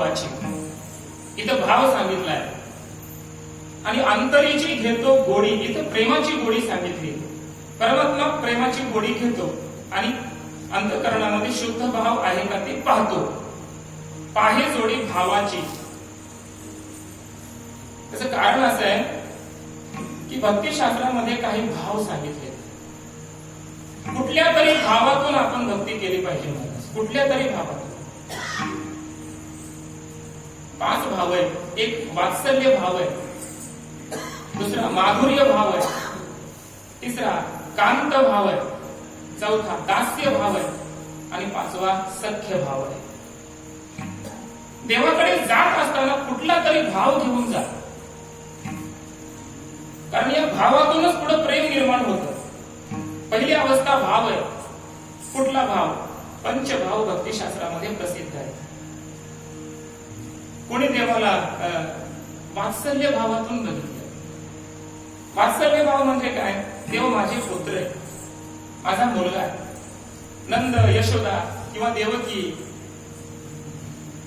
भावाची इथं भाव सांगितलाय. आणि अंतरीची घेतो गोडी इथं प्रेमाची गोडी सांगितली. परमात्मा प्रेमाची गोडी घेतो आणि अंतकरणामध्ये शुद्ध भाव आहे का ते पाहतो. पाहे जोडी भावाची. त्याच कारण असं आहे की भक्तिशास्त्रामध्ये काही भाव सांगितले. कुठल्या तरी भावातून आपण भक्ती केली पाहिजे कुठल्या तरी भावातून. पाच भाव आहेत. एक वात्सल्य भाव आहे. दुसरा माधुर्य भाव आहे. तिसरा कांत भाव आहे. चौथा दास्य भाव आहे. आणि पाचवा सख्य भाव आहे. देवाकडे जात असताना कुठला तरी भाव घेऊन जा. कारण या भावातूनच पुढे प्रेम निर्माण होत. पहिली अवस्था भाव आहे. कुठला भाव? पंचभाव भक्तिशास्त्रामध्ये प्रसिद्ध आहे. कोणी देवाला वात्सल्य भावातून बघितलं वात्सल्य भाव म्हणजे काय? देव माझे पुत्र आहे. माझा मुलगा आहे. नंद यशोदा किंवा देवकी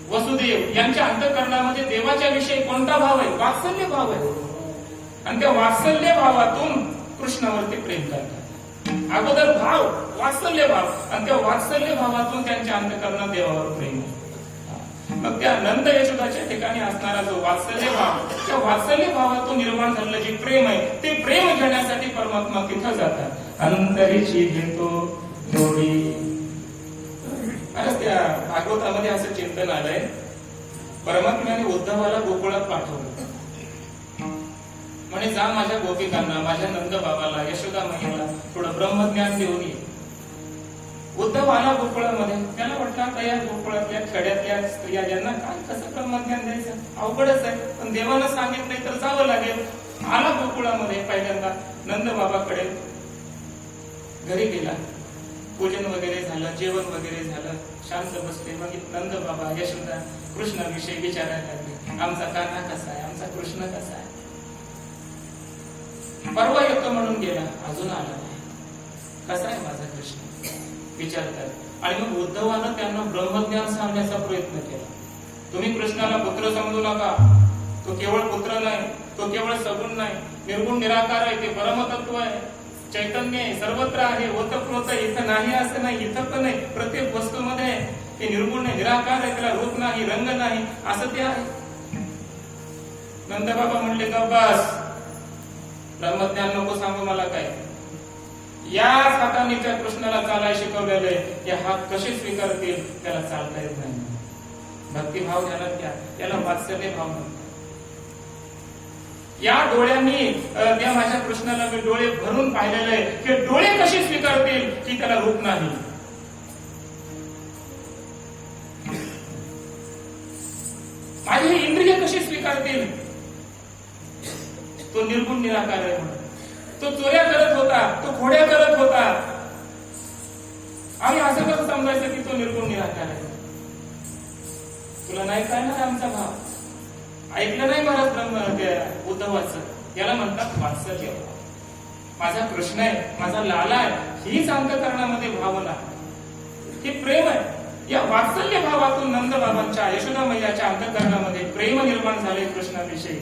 वसुदेव यांच्या अंतकरणामध्ये देवाच्या विषयी कोणता भाव आहे? वात्सल्य भाव आहे. आणि त्या वात्सल्य भावातून कृष्णावरती प्रेम करतात. अगोदर भाव वात्सल्य भाव. आणि त्या वात्सल्य भावातून त्यांच्या अंतकरणात देवावर प्रेम आहे. मग त्या नंद यशोदाच्या ठिकाणी असणारा जो वात्सल्य भाव त्या वात्सल्य भावातून निर्माण झालेलं जे प्रेम आहे ते प्रेम घेण्यासाठी परमात्मा तिथं जातात. अंतरीची घेतो जोडी. अरे त्या भागवतामध्ये असं चिंतन आलंय. परमात्म्याने उद्धवाला गोकुळात पाठवलं. म्हणे जा माझ्या गोपिकांना माझ्या नंद बाबाला यशोदा महिला थोडं ब्रह्मज्ञान देऊन ये. उद्धव आला गोकुळामध्ये त्याला वाटलं आता या गोकुळातल्या खेड्यातल्या स्त्रिया ज्यांना काय कसं ब्रह्मज्ञान द्यायचं? अवघडच आहे. पण देवानं सांगितलंय तर जावं लागेल. आला गोकुळामध्ये पहिल्यांदा. नंद बाबाकडे घरी गेला. पूजन वगैरे झालं जेवण वगैरे झालं. शांत बसले. मग नंद बाबा यशोदा कृष्णाविषयी विचारायला लागले. आमचा कान्हा कसा आहे? आमचा कृष्ण कसा आहे? परवा येतो म्हणून गेला. अजून आला नाही. कसा आहे माझा कृष्ण? विचारतात. आणि मग उद्धवानं त्यांना ब्रह्मज्ञान सांगण्याचा प्रयत्न केला. तुम्ही कृष्णाला पुत्र समजू नका. तो केवळ पुत्र नाही तो केवळ सगुण नाही. निर्गुण निराकार आहे ते परमतत्व आहे. चैतन्य आहे सर्वत्र आहे ओतप्रोत इथं नाही असं नाही इथं पण नाही. प्रत्येक वस्तूमध्ये ते निर्गुण आहे निराकार आहे त्याला रूप नाही रंग नाही असं ते आहे. नंदबाबा म्हणले का बस. ब्रह्मज्ञान नको सांगू मला काय या हाताने त्या कृष्णाला चालाय शिकवलेलं आहे या हात कसे स्वीकारतील त्याला चालता येत नाही. भक्तिभाव झाला त्या त्याला वात्सल्य भाव म्हणतात. या डोळ्यांनी त्या माझ्या कृष्णाला मी डोळे भरून पाहिलेले आहे हे डोळे कसे स्वीकारतील की त्याला रूप नाही. माझे हे इंद्रिय कसे स्वीकारतील तो निर्गुण निराकार आहे म्हणून. तो चोऱ्या करत होता तो खोड्या करत होता. आणि असं कसं समजायचं की तो निर्गुण निराकार आहे? तुला नाही कळणार आमचा भाव. ऐकलं नाही महाराज ब्रह्म उद्धवाचं याला म्हणतात वात्सल्य. माझा कृष्ण आहे माझा लाला आहे हीच अंतकरणामध्ये भावना. हे प्रेम आहे. या वात्सल्य भावातून नंद बाबांच्या यशोदा मैयाच्या अंतकरणामध्ये प्रेम निर्माण झाले कृष्णाविषयी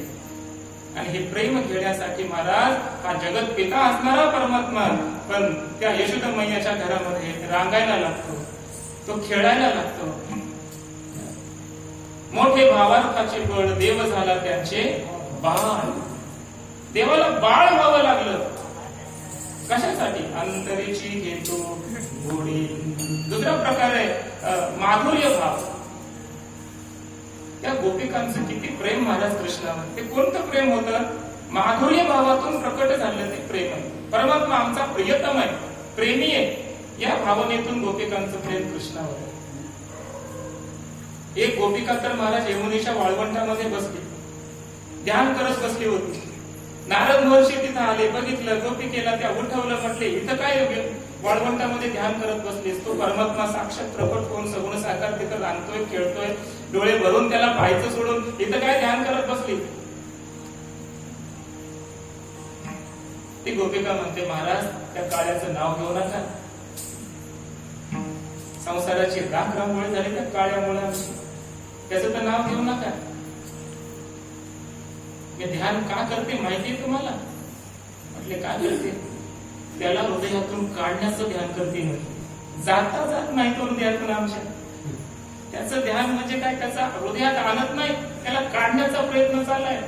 आणि हे प्रेम घेण्यासाठी महाराज हा जगत पिता असणारा परमात्मा पण त्या यशोदा मैयाच्या घरामध्ये रांगायला लागतो. तो खेळायला लागतो. मोठे भावार्थाचे बळ देव झाला त्यांचे बाळ. देवाला बाळ व्हावं लागलं. कशासाठी? अंतरीची घेतो गोडी दुसरा प्रकार आहे माधुर्य भाव. त्या गोपिकांचं किती प्रेम महाराज कृष्णावर. ते कोणतं प्रेम होतं? माधुर्य भावातून प्रकट झालं ते प्रेम. आहे परमात्मा आमचा प्रियतम आहे. प्रेमी आहे. या भावनेतून गोपिकांचं प्रेम कृष्णावर आहे. एक गोपिका तर महाराज यमुनेच्या वाळवंटामध्ये बसली. ध्यान करत बसली होती. नारद महर्षी तिथं आले बघितलं गोपिकेला त्या उठवलं म्हटले इथं काय योग्य? वाळवंटामध्ये ध्यान करत बसलेस तो परमात्मा साक्षात प्रकट होऊन सगुण साकार तिथं रांगतोय खेळतोय डोळे भरून त्याला पाहायचं सोडून इथं काय ध्यान करत बसली? ती गोपिका म्हणते महाराज त्या काळ्याचं नाव घेऊ नका. संसाराची राख रांगोळी झाली त्या काळ्यामुळे त्याचं तर नाव घेऊ नका. हे ध्यान का करते माहितीये तुम्हाला? म्हटले का करते? त्याला हृदयातून काढण्याचं ध्यान करते म्हटले जाता जात नाही तो हृदयातून आमच्या. त्याचं ध्यान म्हणजे काय? त्याचा हृदयात आणत नाही त्याला काढण्याचा प्रयत्न चाललाय.